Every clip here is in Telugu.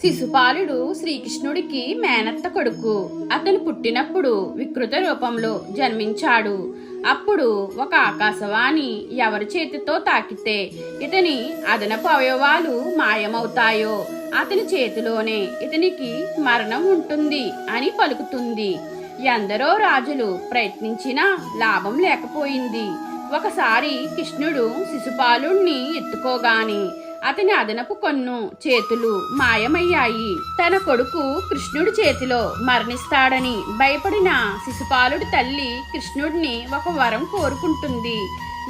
శిశుపాలుడు శ్రీకృష్ణుడికి మేనత్త కొడుకు. అతను పుట్టినప్పుడు వికృత రూపంలో జన్మించాడు. అప్పుడు ఒక ఆకాశవాణి ఎవరి చేతితో తాకితే ఇతని అదనపు అవయవాలు మాయమవుతాయో అతని చేతిలోనే ఇతనికి మరణం ఉంటుంది అని పలుకుతుంది. ఎందరో రాజులు ప్రయత్నించినా లాభం లేకపోయింది. ఒకసారి కృష్ణుడు శిశుపాలుణ్ణి ఎత్తుకోగాని అతని అదనపు కొన్ను చేతులు మాయమయ్యాయి. తన కొడుకు కృష్ణుడి చేతిలో మరణిస్తాడని భయపడిన శిశుపాలుడి తల్లి కృష్ణుడిని ఒక వరం కోరుకుంటుంది.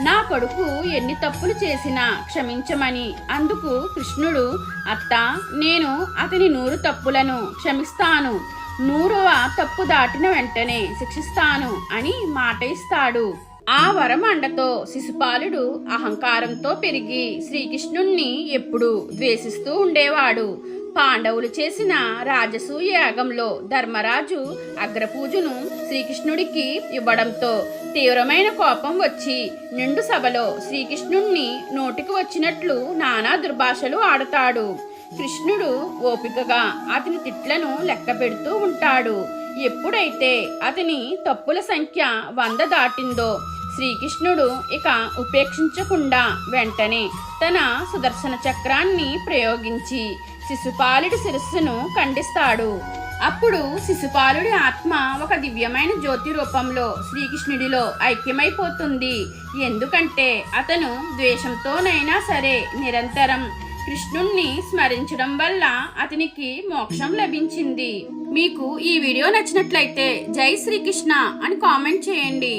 నా కొడుకు ఎన్ని తప్పులు చేసినా క్షమించమని అందుకు కృష్ణుడు అత్త నేను అతని నూరు తప్పులను క్షమిస్తాను. నూరవ తప్పు దాటిన వెంటనే శిక్షిస్తాను అని మాట ఇస్తాడు ఆ వరం అండతో శిశుపాలుడు అహంకారంతో పెరిగి శ్రీకృష్ణుణ్ణి ఎప్పుడూ ద్వేషిస్తూ ఉండేవాడు. పాండవులు చేసిన రాజసూయ యాగంలో ధర్మరాజు అగ్రపూజను శ్రీకృష్ణుడికి ఇవ్వడంతో తీవ్రమైన కోపం వచ్చి నిండు సభలో శ్రీకృష్ణుణ్ణి నోటికి వచ్చినట్లు నానా దుర్భాషలు ఆడుతాడు. కృష్ణుడు ఓపికగా అతని తిట్లను లెక్క పెడుతూ ఉంటాడు. ఎప్పుడైతే అతని తప్పుల సంఖ్య వంద దాటిందో శ్రీకృష్ణుడు ఇక ఉపేక్షించకుండా వెంటనే తన సుదర్శన చక్రాన్ని ప్రయోగించి శిశుపాలుడి శిరస్సును ఖండిస్తాడు. అప్పుడు శిశుపాలుడి ఆత్మ ఒక దివ్యమైన జ్యోతి రూపంలో శ్రీకృష్ణుడిలో ఐక్యమైపోతుంది. ఎందుకంటే అతను ద్వేషంతోనైనా సరే నిరంతరం కృష్ణుణ్ణి స్మరించడం వల్ల అతనికి మోక్షం లభించింది. మీకు ఈ వీడియో నచ్చినట్లయితే జై శ్రీకృష్ణ అని కామెంట్ చేయండి.